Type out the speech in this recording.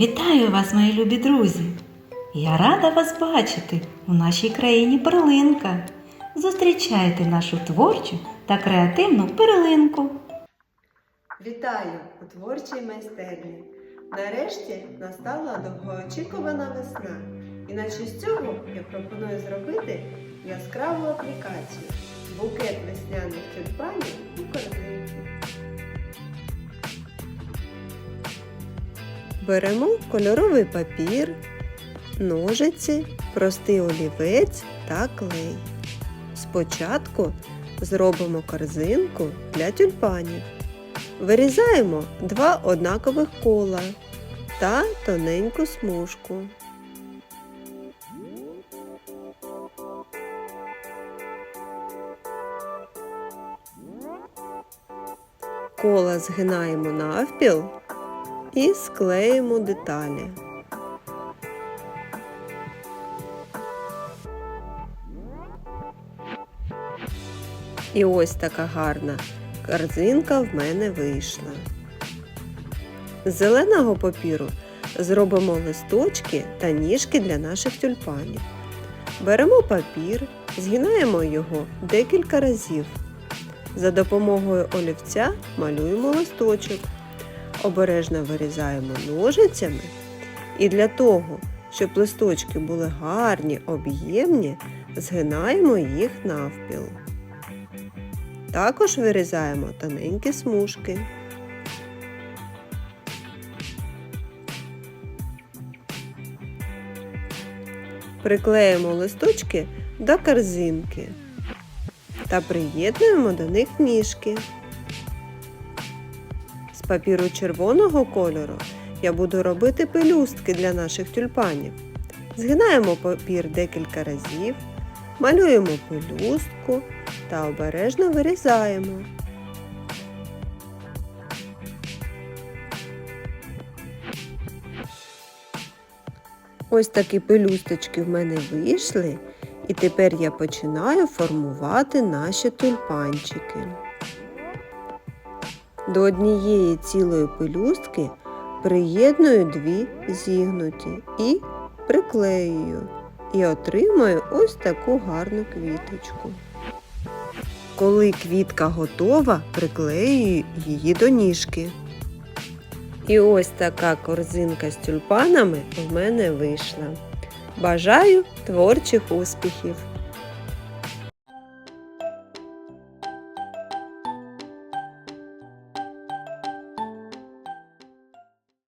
Вітаю вас, мої любі друзі! Я рада вас бачити у нашій країні перлинка. Зустрічайте нашу творчу та креативну перлинку. Вітаю у творчій майстерні. Нарешті настала довгоочікувана весна. І на честь цього я пропоную зробити яскраву аплікацію букет весняних тюльпанів і корзинки. Беремо кольоровий папір, ножиці, простий олівець та клей. Спочатку зробимо корзинку для тюльпанів. Вирізаємо два однакових кола та тоненьку смужку. Кола згинаємо навпіл і склеїмо деталі. І ось така гарна корзинка в мене вийшла. З зеленого папіру зробимо листочки та ніжки для наших тюльпанів. Беремо папір, згинаємо його декілька разів. За допомогою олівця малюємо листочок. Обережно вирізаємо ножицями. І для того, щоб листочки були гарні, об'ємні, згинаємо їх навпіл. Також вирізаємо тоненькі смужки. Приклеїмо листочки до корзинки та приєднуємо до них ніжки. Папіру червоного кольору я буду робити пелюстки для наших тюльпанів. Згинаємо папір декілька разів, малюємо пелюстку та обережно вирізаємо. Ось такі пелюсточки в мене вийшли, і тепер я починаю формувати наші тюльпанчики. До однієї цілої пелюстки приєдную дві зігнуті і приклеюю і отримаю ось таку гарну квіточку. Коли квітка готова, приклеюю її до ніжки. І ось така корзинка з тюльпанами в мене вийшла. Бажаю творчих успіхів!